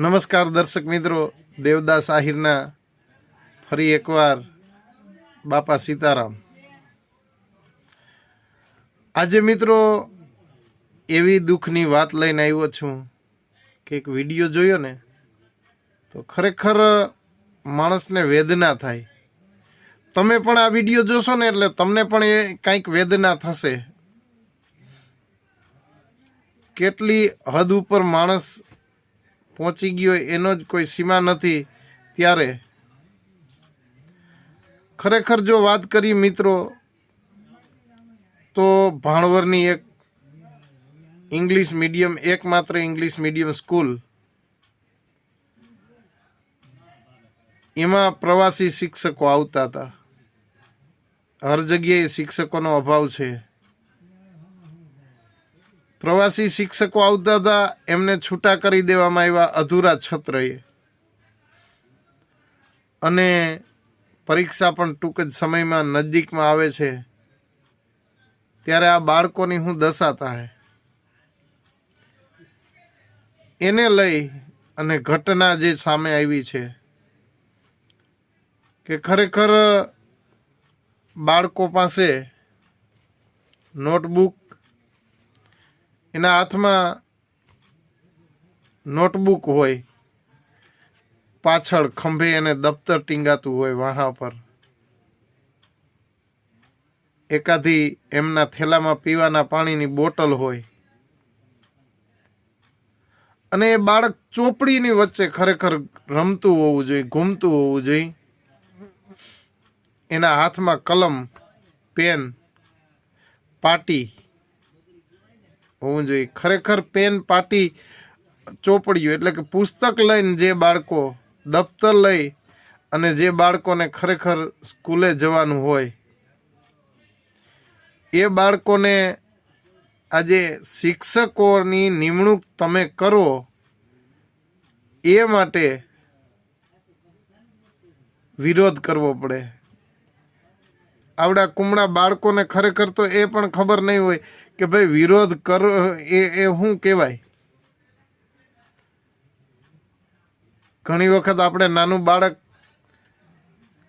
નમસ્કાર દર્શક મિત્રો, દેવદાસ આહિરના ફરી એકવાર બાપા સીતારામ. આજે મિત્રો એવી દુઃખની વાત લઈને આવ્યો છું કે એક વીડિયો જોયો ને, તો ખરેખર માણસને વેદના થાય. તમે પણ આ વીડિયો જોશો ને એટલે તમને પણ એ કંઈક વેદના થશે. કેટલી હદ ઉપર માણસ પહોંચી ગયો એનો જ કોઈ સીમા નથી ત્યારે. ખરેખર જો વાત કરી મિત્રો, તો ભાણવરની એક ઇંગ્લિશ મીડિયમ, એકમાત્ર ઇંગ્લિશ મીડિયમ સ્કૂલ, એમાં પ્રવાસી શિક્ષકો આવતા હતા. હર જગ્યાએ શિક્ષકોનો અભાવ છે. પ્રવાસી શિક્ષકો આવતા હતા એમને છૂટા કરી દેવામાં આવ્યા અધૂરા છત્રએ. અને પરીક્ષા પણ ટૂંક જ સમયમાં નજીકમાં આવે છે. ત્યારે આ બાળકોની હું દશા થાય. એને લઈ અને ઘટના જે સામે આવી છે કે ખરેખર બાળકો પાસે નોટબુક એના હાથમાં નોટબુક હોય, પાછળ ખંભે એને દફતર ટીંગાતું હોય વાહા પર. એકાદી એમના થેલામાં પીવાના પાણીની બોટલ હોય. અને એ બાળક ચોપડીની વચ્ચે ખરેખર રમતું હોવું જોઈએ, ઘૂમતું હોવું જોઈએ. એના હાથમાં કલમ, પેન, પાટી હોવું જોઈએ. ખરેખર પેન પાટી ચોપડીઓ એટલે કે પુસ્તક લઈને જે બાળકો દફતર લઈ અને જે બાળકોને ખરેખર સ્કૂલે જવાનું હોય, એ બાળકોને આજે શિક્ષકોની નિમણૂક તમે કરો, એ માટે વિરોધ કરવો પડે. આવડા કુમળા બાળકોને ખરેખર તો એ પણ ખબર નહીં હોય કે ભાઈ વિરોધ કરો, એ એ શું કહેવાય? ઘણી વખત આપણે નાનું બાળક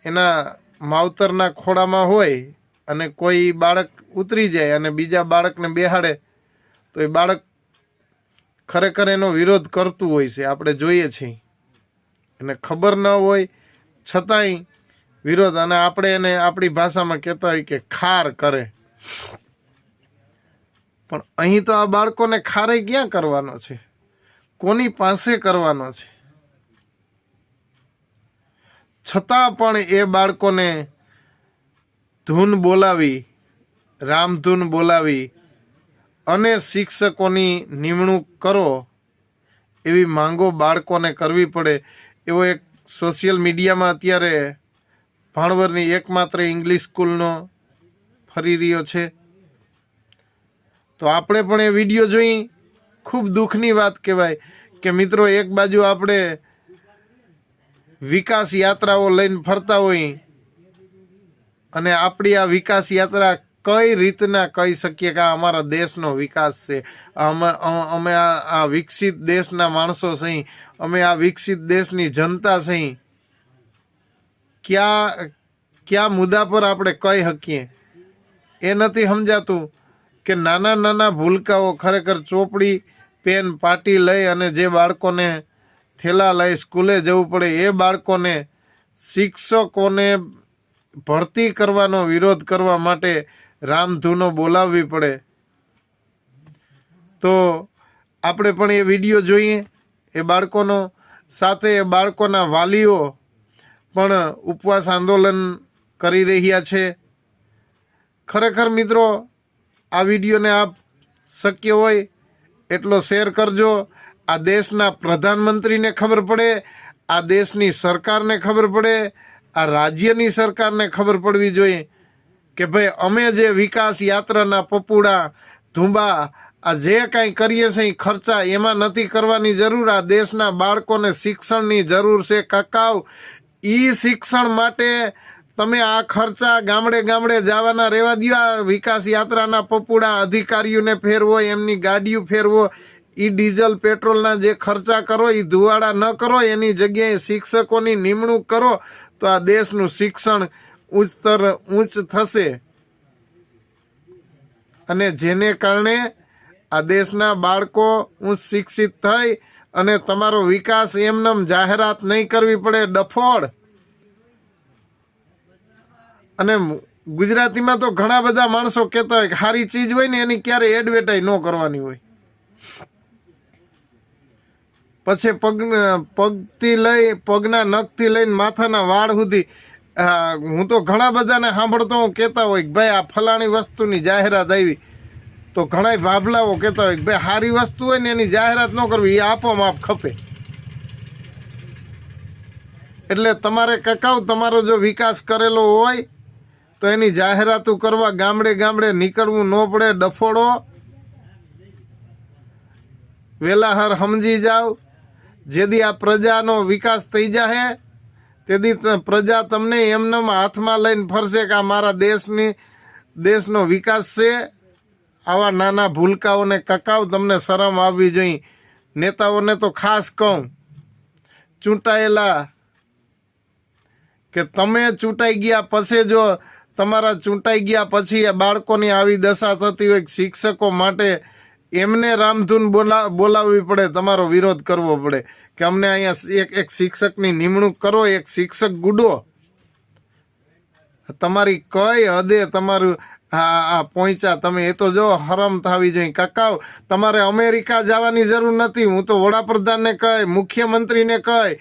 એના માવતરના ખોળામાં હોય અને કોઈ બાળક ઉતરી જાય અને બીજા બાળકને બેહાડે, તો એ બાળક ખરેખર એનો વિરોધ કરતું હોય છે. આપણે જોઈએ છીએ. એને ખબર ન હોય, છતાંય વિરોધ અને આપણે એને આપણી ભાષામાં કહેતા હોય કે ખાર કરે. પણ અહીં તો આ બાળકોને ખારે ક્યાં કરવાનો છે? કોની પાસે કરવાનો છે? છતાં પણ એ બાળકોને ધૂન બોલાવી રામધૂન બોલાવી અને શિક્ષકોની નિમણૂક કરો એવી માંગો બાળકોને કરવી પડે. એવો એક સોશિયલ મીડિયામાં અત્યારે ભાણવરની એકમાત્ર ઇંગ્લિશ સ્કૂલનો ફરી રહ્યો છે. તો આપણે પણ એ વીડિયો જોઈ ખૂબ દુઃખની વાત કહેવાય કે મિત્રો, એક બાજુ આપણે વિકાસ યાત્રાઓ લઈને ફરતા હોઈ અને આપણી આ વિકાસ યાત્રા કઈ રીતના કહી શકીએ કે આ અમારા દેશનો વિકાસ છે? અમે અમે આ વિકસિત દેશના માણસો સહી અમે આ વિકસિત દેશની જનતા સહી ક્યાં, કયા મુદ્દા પર આપણે કહી શકીએ? એ નથી સમજાતું કે નાના નાના ભૂલકાઓ ખરેખર ચોપડી, પેન પાટી લઈ અને જે બાળકોને થેલા લઈ સ્કૂલે જવું પડે, એ બાળકોને શિક્ષકોને ભરતી કરવાનો વિરોધ કરવા માટે રામધૂનો બોલાવવી પડે. તો આપણે પણ એ વીડિયો જોઈએ, એ બાળકોનો. સાથે એ બાળકોના વાલીઓ પણ ઉપવાસ આંદોલન કરી રહ્યા છે. ખરેખર મિત્રો, આ વિડીયોને આપ શક્ય હોય એટલો શેર કરજો. આ દેશના પ્રધાનમંત્રીને ખબર પડે, આ દેશની સરકારને ખબર પડે, આ રાજ્યની સરકારને ખબર પડવી જોઈએ કે ભાઈ અમે જે વિકાસ યાત્રાના પપુડા, ધુંબા, આ જે કાંઈ કરીએ છીએ ખર્ચા એમાં નથી કરવાની જરૂર. આ દેશના બાળકોને શિક્ષણની જરૂર છે. કકાવ ઈ શિક્ષણ માટે તમે આ ખર્ચા ગામડે ગામડે જવાના રહેવા દો આ વિકાસ યાત્રાના પપુડા અધિકારીઓને ફેરવો, એમની ગાડીઓ ફેરવો. એ ડીઝલ, પેટ્રોલના જે ખર્ચા કરો એ ધુવાડા ન કરો, એની જગ્યાએ શિક્ષકોની નિમણૂક કરો, તો આ દેશનું શિક્ષણ ઉચ્ચતર ઊંચ થશે. અને જેને કારણે આ દેશના બાળકો ઉચ્ચ શિક્ષિત થઈ અને તમારો વિકાસ એમનેમ જાહેરાત નહીં કરવી પડે, ડફોડ. અને ગુજરાતીમાં તો ઘણા બધા માણસો કહેતા હોય કે સારી ચીજ હોય ને એની ક્યારે એડવર્ટાઈઝ ન કરવાની હોય. પછી પગ, પગથી લઈ, પગના નખથી લઈને માથાના વાળ સુધી હું તો ઘણા બધાને સાંભળતો હું કહેતા હોય કે ભાઈ આ ફલાણી વસ્તુની જાહેરાત આવી. તો ઘણા ભાભલાઓ કહેતા હોય કે ભાઈ સારી વસ્તુ હોય ને એની જાહેરાત ન કરવી એ આપોમાં આપ ખપે. એટલે તમારે કકાઉ, તમારો જો વિકાસ કરેલો હોય, તો એની જાહેરાતો કરવા ગામડે ગામડે નીકળવું ન પડે, ડફોડો. વેલાહર સમજી જાઓ. જેદી આ પ્રજાનો વિકાસ થઈ જાહે તેથી પ્રજા તમને એમનેમ હાથમાં લઈને ફરશે કે આ મારા દેશની, દેશનો વિકાસ છે. આવા નાના ભૂલકાઓને કકાવ તમને શરમ આવવી જોઈએ. નેતાઓને તો ખાસ કહું, ચૂંટાયેલા કે તમે ચૂંટાઈ ગયા પછી જો તમારા ચૂંટાઈ ગયા પછી એ બાળકોની આવી દશા થતી હોય શિક્ષકો માટે એમને રામધૂન બોલા, બોલાવવી પડે, તમારો વિરોધ કરવો પડે. કે અમને અહીંયા એક એક શિક્ષકની નિમણૂક કરો, એક શિક્ષક ગુડો. તમારી કઈ હદે તમારું આ હા, પહોંચ્યા. તમે એ તો જો હરમ થવી જોઈએ. કકાઉ તમારે અમેરિકા જવાની જરૂર નથી. હું તો વડાપ્રધાનને કહે, મુખ્યમંત્રીને કહે,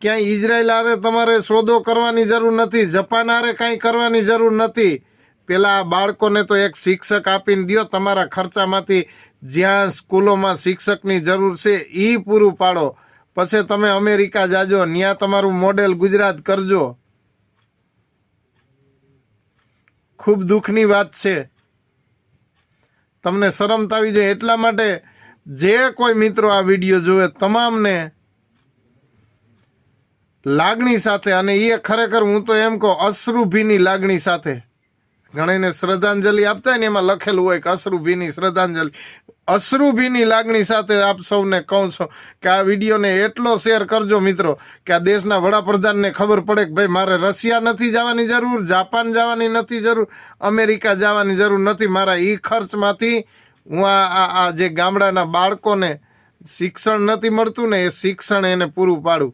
ક્યાંય ઇઝરાયલ હારે તમારે સોદો કરવાની જરૂર નથી. જપાન હારે કાંઈ કરવાની જરૂર નથી. પેલા બાળકોને તો એક શિક્ષક આપીને દ્યો, તમારા ખર્ચામાંથી જ્યાં સ્કૂલોમાં શિક્ષકની જરૂર છે એ પૂરું પાડો. પછી તમે અમેરિકા જાજો ત્યાં તમારું મોડેલ ગુજરાત કરજો. ખૂબ દુઃખની વાત છે. તમને શરમ આવી જોઈએ એટલા માટે જે કોઈ મિત્રો આ વીડિયો જોવે તમામને લાગણી સાથે, અને એ ખરેખર હું તો એમ કહું અશ્રુભીની લાગણી સાથે ઘણીને શ્રદ્ધાંજલિ આપતા હોય ને એમાં લખેલું હોય કે અશ્રુભીની શ્રદ્ધાંજલિ. અશ્રુભીની લાગણી સાથે આપ સૌને કહું છું કે આ વિડીયોને એટલો શેર કરજો મિત્રો કે આ દેશના વડાપ્રધાનને ખબર પડે કે ભાઈ, મારે રશિયા નથી જવાની જરૂર, જાપાન જવાની નથી જરૂર, અમેરિકા જવાની જરૂર નથી. મારા એ ખર્ચમાંથી હું આ આ જે ગામડાના બાળકોને શિક્ષણ નથી મળતું ને એ શિક્ષણ એને પૂરું પાડું.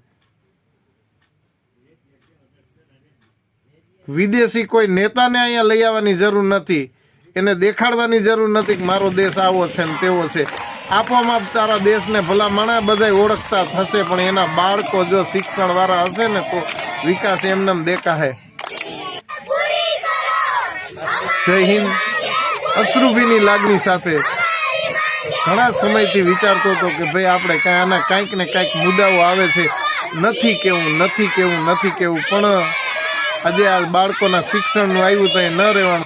વિદેશી કોઈ નેતાને અહીંયા લઈ આવવાની જરૂર નથી. એને દેખાડવાની જરૂર નથી કે મારો દેશ આવો છે ને તેવો છે. આપવામાં તારા દેશને ભલા મણા બધા ઓળખતા થશે, પણ એના બાળકો જો શિક્ષણ વાળા હશે ને તો વિકાસ એમનેમ દેખાશે. જય હિન્દ. અશ્રુભીની લાગણી સાથે ઘણા સમયથી વિચારતો હતો કે ભાઈ આપણે કાંઈ આના કાંઈક ને કાંઈક મુદ્દાઓ આવે છે. નથી કેવું નથી કેવું નથી કેવું, પણ આજે આ બાળકોના શિક્ષણનું આવ્યું તો ન રહેવાનું.